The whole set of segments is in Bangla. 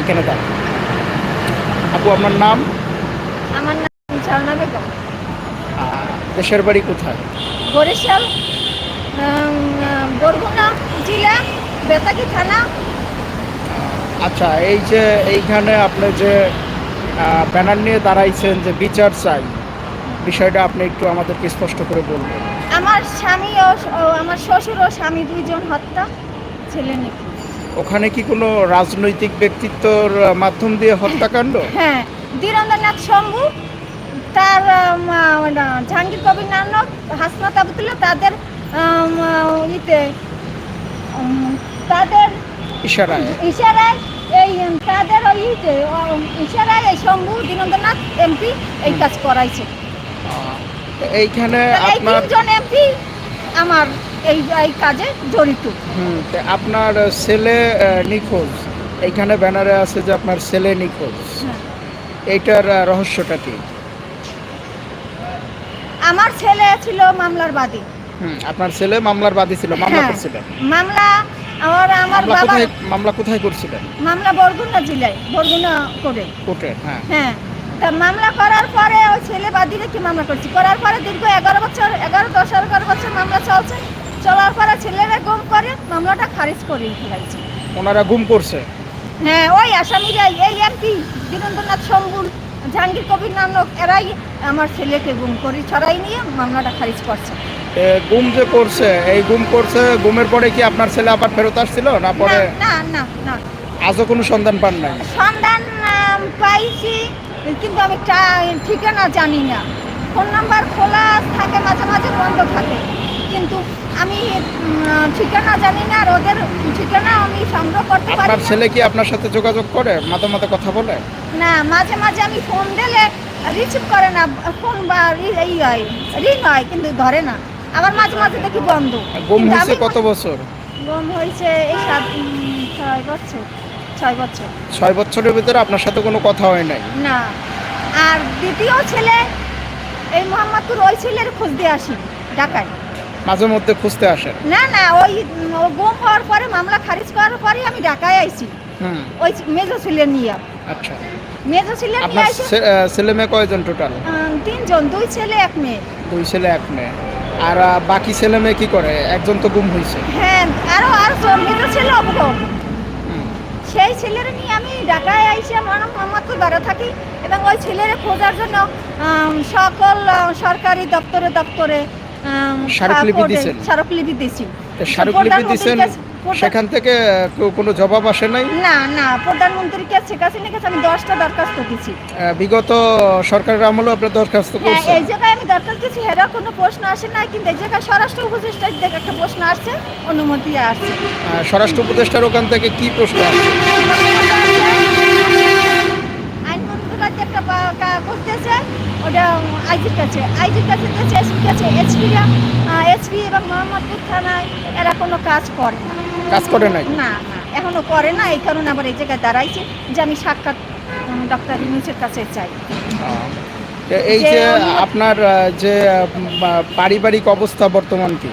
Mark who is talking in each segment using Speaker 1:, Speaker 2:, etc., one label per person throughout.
Speaker 1: এখানে আপু আপনার নাম?
Speaker 2: আমার নাম বেগম।
Speaker 1: দেশের বাড়ি কোথায়?
Speaker 2: বরিশাল বরগুনা জেলা বেতাকি থানা।
Speaker 1: আচ্ছা এই যে এইখানে আপনি যে ব্যানার নিয়ে দাঁড়াইছেন যে বিচার চাই বিষয়টা আপনি একটু আমাদেরকে স্পষ্ট করে বলবেন।
Speaker 2: আমার স্বামী ও আমার শ্বশুর ও স্বামী দুইজন হত্যা ছেলে নাকি
Speaker 1: ওখানে কি কোনো রাজনৈতিক ব্যক্তিত্বর মাধ্যম দিয়ে হত্যাকাণ্ড?
Speaker 2: হ্যাঁ ধীরেন্দ্রনাথ শম্ভু তার জাহাঙ্গীর কবির নানক হাসনাত আবদুল্লাহ তাদের ইতে তাদের
Speaker 1: ইশারায়।
Speaker 2: ইশারায় এই তাদের ওই ইশারায় এই শম্ভু দীনেন্দ্রনাথ এমপি এই কাজ করাইছে।
Speaker 1: এইখানে আপনার
Speaker 2: তিনজন এমপি আমার এই এই কাজে জড়িত।
Speaker 1: হুম, তা আপনার ছেলে নিখোঁজ। এইখানে ব্যানারে আছে যে আপনার ছেলে নিখোঁজ।
Speaker 2: হ্যাঁ।
Speaker 1: এইটার রহস্যটা কি?
Speaker 2: আমার ছেলে ছিল মামলার বাদী।
Speaker 1: হুম, আপনার ছেলে মামলার বাদী ছিল মামলা
Speaker 2: হ্যাঁ।
Speaker 1: করছিলেন
Speaker 2: মামলা আর আমার বাবা
Speaker 1: কোথায় মামলা কোথায় করছিলেন
Speaker 2: মামলা বরগুনা জেলায় বরগুনা করে
Speaker 1: কোর্টে হ্যাঁ।
Speaker 2: হ্যাঁ। তা মামলা করার পরে ওই ছেলে বাদী রেখে মামলা করছি? করার পরে দীর্ঘ এগারো বছর এগারো দশ এগারো বছর মামলা চলছে। চলার পরে ছেলেরা গুম করে মামলাটা খারিজ করে ফেলাইছে
Speaker 1: ওনারা গুম করছে?
Speaker 2: হ্যাঁ ওই আসামি আসামিরা এই এমপি বীরেন্দ্রনাথ শম্ভুর জাহাঙ্গীর কবির নানক এরাই আমার ছেলেকে গুম করি ছড়াই নিয়ে মামলাটা খারিজ করছে।
Speaker 1: গুম যে করছে এই গুম করছে গুমের পরে কি আপনার ছেলে আবার ফেরত আসছিল না পরে?
Speaker 2: না না না
Speaker 1: আজও কোনো সন্ধান পান নাই?
Speaker 2: সন্ধান পাইছি কিন্তু আমি ঠিকানা জানি না। ফোন নাম্বার খোলা থাকে মাঝে মাঝে বন্ধ থাকে। কিন্তু আমি ঠিকানা জানি না আর ওদের ঠিকানা আমি সংগ্রহ করতে পারি
Speaker 1: আপনার। ছেলে কি আপনার সাথে যোগাযোগ করে? মাঝে মাঝে কথা বলে?
Speaker 2: না মাঝে মাঝে আমি ফোন দিলে রিসিভ করে না। ফোন বা এই হয় রিং হয় কিন্তু ধরে না। আবার মাঝে মাঝে দেখি বন্ধ।
Speaker 1: গুম হয়েছে কত বছর?
Speaker 2: গুম হয়েছে এই সাত ছয় বছর। ছয় বছর।
Speaker 1: ছয় বছরের ভিতরে আপনার সাথে কোনো কথা হয় নাই?
Speaker 2: না। আর দ্বিতীয় ছেলে এই মোহাম্মদপুর ওই ছেলের খোঁজ দিয়ে আসি ঢাকায়।
Speaker 1: মাঝে মধ্যে খুঁজতে আসেন?
Speaker 2: না না ওই গুম হওয়ার পরে মামলা খারিজ করার পরে আমি ঢাকায় আইছি।
Speaker 1: হুম।
Speaker 2: ওই মেজো ছেলে নিয়ে।
Speaker 1: আচ্ছা।
Speaker 2: মেজো ছেলে নিয়ে
Speaker 1: আপনার
Speaker 2: আইসি
Speaker 1: ছে- আহ, ছেলে মেয়ে কয়জন টোটাল?
Speaker 2: তিনজন দুই ছেলে এক মেয়ে।
Speaker 1: দুই ছেলে এক মেয়ে। আর বাকি ছেলে মেয়ে কি করে? একজন তো গুম হয়েছে
Speaker 2: হ্যাঁ আরও আর মেজো ছেলে
Speaker 1: হুম।
Speaker 2: সেই ছেলের নিয়ে আমি ঢাকায় আইসে আমার মোহাম্মদপুর বারো থাকি এবং ওই ছেলের খোঁজার জন্য সকল সরকারি দপ্তরে দপ্তরে
Speaker 1: স্মারকলিপি
Speaker 2: কাপড়ে কাছে-
Speaker 1: সেখান থেকে কোনো জবাব আসে নাই?
Speaker 2: না না প্রধানমন্ত্রীর কাছে শেখ হাসিনার কাছে আমি দশটা দরখাস্ত দিছি।
Speaker 1: বিগত সরকারের আমলে আপনার দরখাস্ত
Speaker 2: হ্যাঁ
Speaker 1: করছেন?
Speaker 2: এই জায়গায় আমি দরখাস্ত দিচ্ছি হেরা কোনো প্রশ্ন আসে না কিন্তু এই জায়গায় স্বরাষ্ট্র উপদেষ্টার দিকে একটা প্রশ্ন আসছে অনুমতি আসছে।
Speaker 1: স্বরাষ্ট্র উপদেষ্টার ওখান থেকে কি প্রশ্ন আসছে
Speaker 2: কা- করতেছে ওটা আইজির কাছে আইজির কাছে দিয়েছে এসপির কাছে এসপিরা এসপি এবং মোহাম্মদপুর থানায় এরা কোনো কাজ করে না।
Speaker 1: কাজ করে নাই।
Speaker 2: না না এখনও করে না এই কারণে আবার এই জায়গায় দাঁড়াইছে যে আমি সাক্ষাৎ ডক্টর ইউনুসের কাছে চাই।
Speaker 1: এই
Speaker 2: যে
Speaker 1: আপনার যে পারিবারিক অবস্থা বর্তমান কি?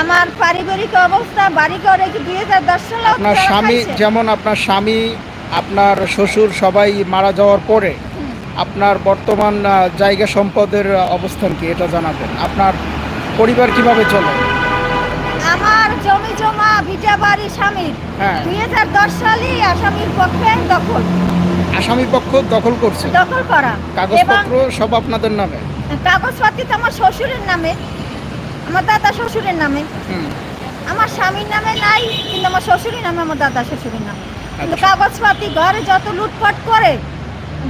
Speaker 2: আমার পারিবারিক অবস্থা বাড়ি ঘরে কি দুই হাজার দশ সালে
Speaker 1: আপনার স্বামী যেমন আপনার স্বামী আপনার শ্বশুর সবাই মারা যাওয়ার পরে আপনার বর্তমান জায়গা সম্পদের অবস্থান কি এটা জানাবেন। আপনার পরিবার কীভাবে চলে?
Speaker 2: জমি জমা ভিটা বাড়ি স্বামীর।
Speaker 1: হ্যাঁ।
Speaker 2: দুই হাজার দশ সালেই আসামির পক্ষে দখল।
Speaker 1: আসামি পক্ষ দখল করছে।
Speaker 2: দখল করা।
Speaker 1: কাগজপত্র সব আপনাদের নামে।
Speaker 2: কাগজপাতি তো আমার শ্বশুরের নামে। আমার দাদা শ্বশুরের নামে। আমার স্বামীর নামে নাই কিন্তু আমার শ্বশুরের নামে আমার দাদা শ্বশুরের নামে। কিন্তু
Speaker 1: আচ্ছা।
Speaker 2: কাগজপাতি ঘরে যত লুটপাট করে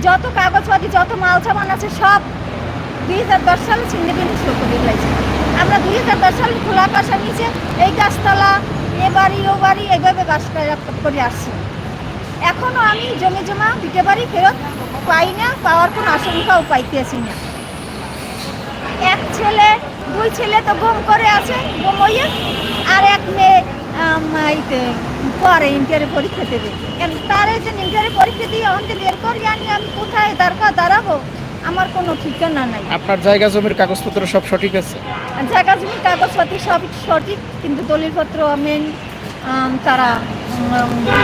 Speaker 2: যত কাগজপাতি যত মাল সামান আছে সব দুই হাজার দশ সালে ছিন্নে বিন্দু শুরু করে আমরা দুই হাজার সালে খোলা আকাশের নিচে এই গাছতলা, এ বাড়ি, ও বাড়ি এইভাবে বাস করে- আসছি। এখনও আমি জমি জমা দিতে পারি, ফেরত পাই না, পাওয়ার কোনো আশঙ্কাও পাইতেছি না। এক ছেলে, দুই ছেলে তো গম করে আছে গম হইয়ে আর এক মেয়ে পরে ইন্টারে পরীক্ষা দেবে। তার এই যে ইন্টারে পরীক্ষা দিয়ে অন্তে বের করি আনি আমি কোথায় দরকার দাঁড়াবো। আমার কোনো কোনো ঠিকানা নাই।
Speaker 1: আপনার জায়গা জমির কাগজপত্র সব সঠিক আছে?
Speaker 2: জায়গা জমি কাগজপাতি সব সঠিক কিন্তু দলিলপত্র মেন তারা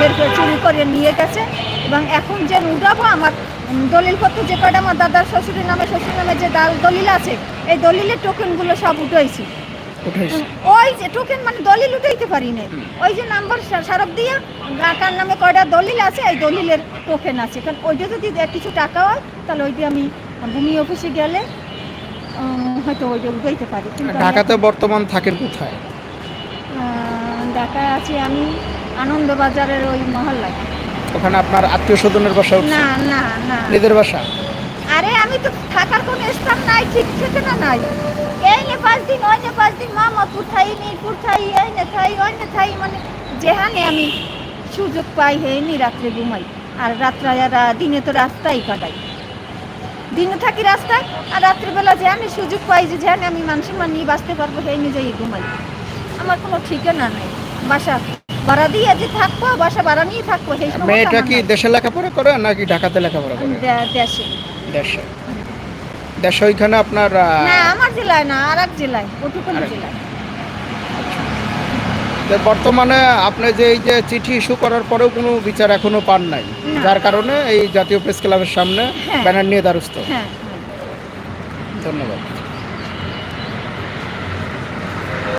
Speaker 2: বের করে চুরি করে নিয়ে গেছে। এবং এখন যে উঠাবো আমার দলিলপত্র যে কটা আমার দাদার শ্বশুরের নামে শ্বশুর নামে যে দাল- দলিল আছে এই দলিলের টোকেনগুলো সব উঠাইছি। ওই যে টোকেন মানে দলিল উঠাইতে পারি না ওই যে নাম্বার সারপ দিয়ে কার নামে কয়টা দলিল আছে এই দলিলের টোকেন আছে। কারণ ওইটা যদি কিছু টাকা হয় তাহলে ওইটা আমি ভূমি অফিসে গেলে হয়তো ওইটা উঠাইতে পারি কিন্তু আমি-
Speaker 1: ঢাকাতে বর্তমান থাকেন কোথায়?
Speaker 2: ঢাকায় আছি আমি আনন্দবাজারের ওই মহল্লায়।
Speaker 1: ওখানে আপনার আত্মীয় স্বজনের বাসা
Speaker 2: না না না।
Speaker 1: নিজের বাসা?
Speaker 2: আরে আমি তো থাকার কোনো স্থান নাই ঠিক ঠিকানা নাই। এই নে পাঁচ দিন ওই নে পাঁচ দিন মামাপুর থাই মিরপুর থাই এই নে থাই ওই নে থাই মানে যেখানে আমি সুযোগ পাই হেনি রাত্রে ঘুমাই। আর রাত্রে দিনে তো রাস্তাই কাটাই। দিনে থাকি রাস্তায় আর রাত্রিবেলা যে আমি সুযোগ পাই যে যে আমি মানুষের মান নিয়ে বাঁচতে পারব সেই নিজেই ঘুমাই। আমার কোনো ঠিকানা নাই বাসা ভাড়া দিয়ে যে থাকব বাসা ভাড়া নিয়ে থাকব সেই
Speaker 1: মেয়েটা কি দেশে লেখাপড়া করে নাকি ঢাকাতে লেখাপড়া করে?
Speaker 2: দেশে।
Speaker 1: দেশে। দেশে ওইখানে আপনার
Speaker 2: না আমার জেলায় না আর এক জেলায় ওটুকুন জেলায়।
Speaker 1: বর্তমানে আপনি যে এই যে চিঠি ইস্যু করার পরেও কোনো বিচার এখনও পান নাই। যার কারণে এই জাতীয় প্রেস ক্লাবের সামনে
Speaker 2: হ্যাঁ।
Speaker 1: ব্যানার নিয়ে দ্বারস্থ।
Speaker 2: হ্যাঁ।
Speaker 1: ধন্যবাদ।